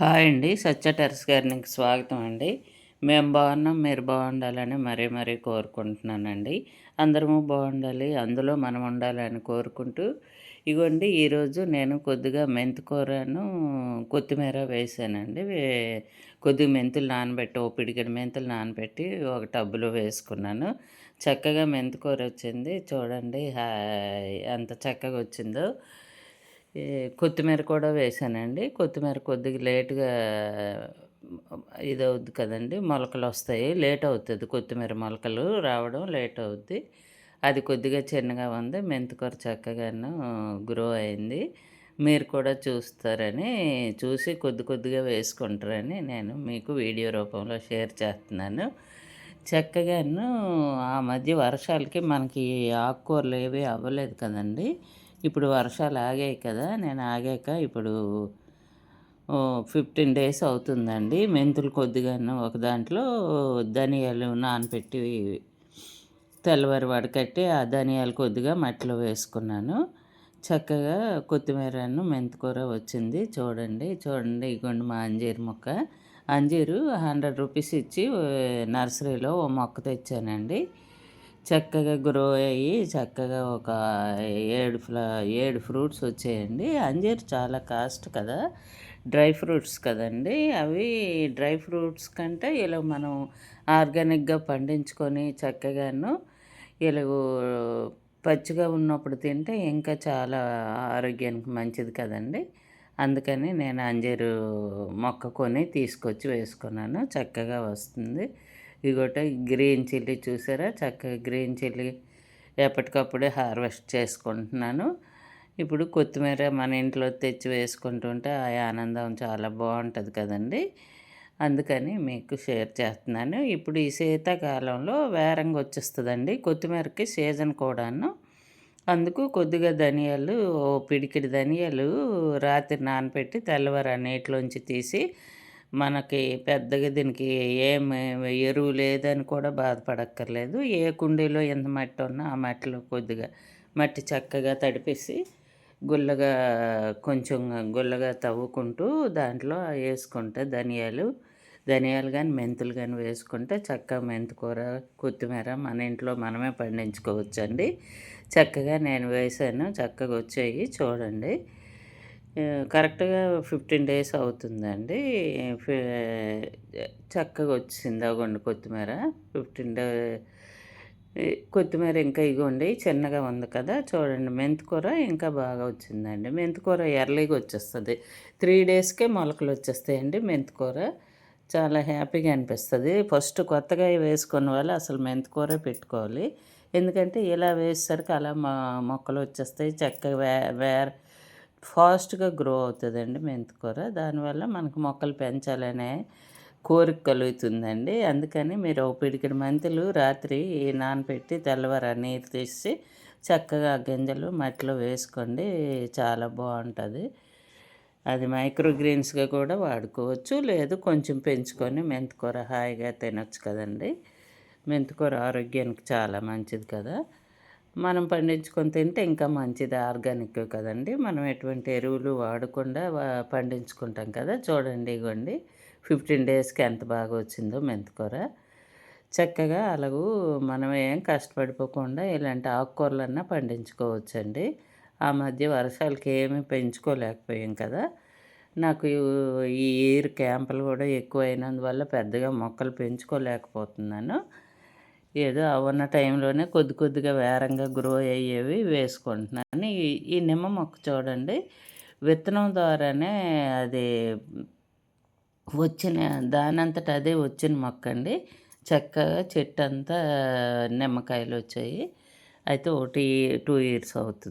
Hi అండి. సత్య terrace గారికి స్వాగతం అండి. మేము బాగున్నాం మీరు బాగుండాలని మరీ మరీ కోరుకుంటున్నానండి. అందరము బాగుండాలి అందులో మనం ఉండాలని కోరుకుంటూ. ఇగోండి ఈరోజు నేను కొద్దిగా మెంతికూరను కొత్తిమీర వేసానండి. కొద్దిగా మెంతులు నానబెట్టి ఓ పిడికిడి మెంతులు నానబెట్టి ఒక టబ్బులో వేసుకున్నాను. చక్కగా మెంతికూర వచ్చింది. చూడండి ఎంత చక్కగా వచ్చిందో. కొత్తిమీర కూడా వేసానండి. కొత్తిమీర కొద్దిగా లేటుగా ఇది అవుద్ది కదండి. మొలకలు వస్తాయి. లేట్ అవుతుంది కొత్తిమీర మొలకలు రావడం లేట్ అవుద్ది. అది కొద్దిగా చిన్నగా ఉంది. మెంతికూర చక్కగాను గ్రో అయింది. మీరు కూడా చూస్తారని చూసి కొద్ది కొద్దిగా వేసుకుంటారని నేను మీకు వీడియో రూపంలో షేర్ చేస్తున్నాను. చక్కగాను ఆ మధ్య వర్షాలకి మనకి ఆకుకూరలు ఏవి అవ్వలేదు కదండి. ఇప్పుడు వర్షాలు ఆగాయి కదా నేను ఆగాక ఇప్పుడు ఫిఫ్టీన్ డేస్ అవుతుందండి. మెంతులు కొద్దిగాను ఒక దాంట్లో ధనియాలు నానపెట్టి తెల్లవారి వడకట్టి ఆ ధనియాలు కొద్దిగా మట్టిలో వేసుకున్నాను. చక్కగా కొత్తిమీరను మెంతికూర వచ్చింది. చూడండి చూడండి ఇగోండి మా అంజీరు మొక్క. అంజీరు హండ్రెడ్ రూపీస్ ఇచ్చి నర్సరీలో ఓ మొక్క తెచ్చానండి. చక్కగా గ్రో అయ్యి చక్కగా ఒక ఏడు ఫ్లా ఏడు ఫ్రూట్స్ వచ్చాయండి. అంజీర్ చాలా కాస్ట్ కదా. డ్రై ఫ్రూట్స్ కదండి. అవి డ్రై ఫ్రూట్స్ కంటే ఇలా మనం ఆర్గానిక్గా పండించుకొని చక్కగాను ఇలా పచ్చిగా ఉన్నప్పుడు తింటే ఇంకా చాలా ఆరోగ్యానికి మంచిది కదండి. అందుకని నేను అంజీరు మొక్క కొని తీసుకొచ్చి వేసుకున్నాను. చక్కగా వస్తుంది. ఇగోట గ్రీన్ చిల్లీ చూసారా? చక్కగా గ్రీన్ చిల్లీ ఎప్పటికప్పుడే హార్వెస్ట్ చేసుకుంటున్నాను. ఇప్పుడు కొత్తిమీర మన ఇంట్లో తెచ్చి వేసుకుంటుంటే ఆ ఆనందం చాలా బాగుంటుంది కదండి. అందుకని మీకు షేర్ చేస్తున్నాను. ఇప్పుడు ఈ శీతాకాలంలో వేరంగా వచ్చేస్తుందండి. కొత్తిమీరకి సీజన్ కూడాను. అందుకు కొద్దిగా ధనియాలు ఓ పిడికిడి ధనియాలు రాత్రి నానపెట్టి తెల్లవారు నీటిలోంచి తీసి మనకి పెద్దగా దీనికి ఏం ఎరువు లేదని కూడా బాధపడక్కర్లేదు. ఏ కుండీలో ఎంత మట్టి ఉన్నా ఆ మట్టిలో కొద్దిగా మట్టి చక్కగా తడిపేసి గుల్లగా కొంచెం గుల్లగా తవ్వుకుంటూ దాంట్లో వేసుకుంటే ధనియాలు ధనియాలు కానీ మెంతులు కానీ వేసుకుంటే చక్కగా మెంతికూర కొత్తిమీర మన ఇంట్లో మనమే పండించుకోవచ్చండి. చక్కగా నేను వేసాను చక్కగా వచ్చాయి చూడండి. కరెక్ట్గా ఫిఫ్టీన్ డేస్ అవుతుందండి. చక్కగా వచ్చింది. అగోండి కొత్తిమీర. ఫిఫ్టీన్ డే కొత్తిమీర ఇంకా ఇగోండి చిన్నగా ఉంది కదా. చూడండి మెంతికూర ఇంకా బాగా వచ్చిందండి. మెంతికూర ఎర్లీగా వచ్చేస్తుంది. త్రీ డేస్కే మొలకలు వచ్చేస్తాయండి మెంతికూర. చాలా హ్యాపీగా అనిపిస్తుంది. ఫస్ట్ కొత్తగా వేసుకున్న వాళ్ళు అసలు మెంతికూర పెట్టుకోవాలి. ఎందుకంటే ఇలా వేసేసరికి అలా మొక్కలు వచ్చేస్తాయి. చక్కగా వే వేర్ ఫాస్ట్గా గ్రో అవుతుందండి మెంతికూర దానివల్ల మనకు మొక్కలు పెంచాలనే కోరిక కలుగుతుందండి. అందుకని మీరు పిడికిడి మెంతులు రాత్రి నానబెట్టి తెల్లవారు నీరు తీసి చక్కగా గింజలు మట్టిలో వేసుకోండి. చాలా బాగుంటుంది. అది మైక్రో గ్రీన్స్గా కూడా వాడుకోవచ్చు. లేదు కొంచెం పెంచుకొని మెంతికూర హాయిగా తినొచ్చు కదండి. మెంతికూర ఆరోగ్యానికి చాలా మంచిది కదా. మనం పండించుకొని తింటే ఇంకా మంచిది ఆర్గానిక్ కదండి. మనం ఎటువంటి ఎరువులు వాడకుండా పండించుకుంటాం కదా. చూడండి ఇవ్వండి ఫిఫ్టీన్ డేస్కి ఎంత బాగా వచ్చిందో మెంతికూర. చక్కగా అలాగూ మనం ఏం కష్టపడిపోకుండా ఇలాంటి ఆకుకూరలన్నా పండించుకోవచ్చండి. ఆ మధ్య వర్షాలకి ఏమీ పెంచుకోలేకపోయాం కదా. నాకు ఈ ఇయర్ క్యాంపులు కూడా ఎక్కువ అయినందువల్ల పెద్దగా మొక్కలు పెంచుకోలేకపోతున్నాను. ఏదో ఉన్న టైంలోనే కొద్ది కొద్దిగా వేరంగా గ్రో అయ్యేవి వేసుకుంటున్నాను. ఈ నిమ్మ మొక్క చూడండి విత్తనం ద్వారానే అది వచ్చిన దానంతట అదే వచ్చిన మొక్క అండి. చక్కగా చెట్టు అంతా నిమ్మకాయలు వచ్చాయి. అయితే ఒకటి టూ ఇయర్స్ అవుతుంది.